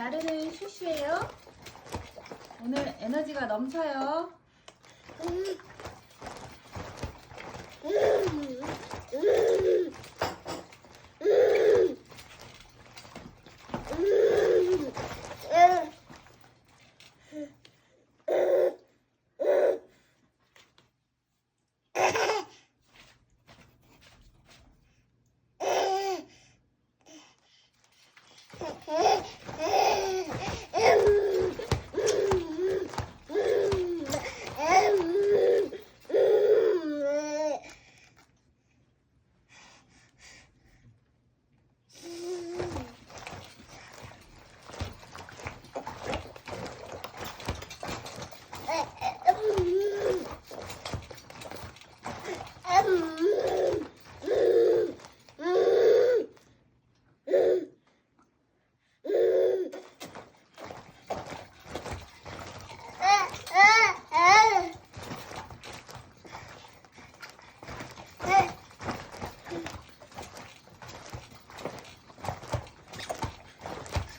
나르는 슈슈예요. 오늘 에너지가 넘쳐요. 음,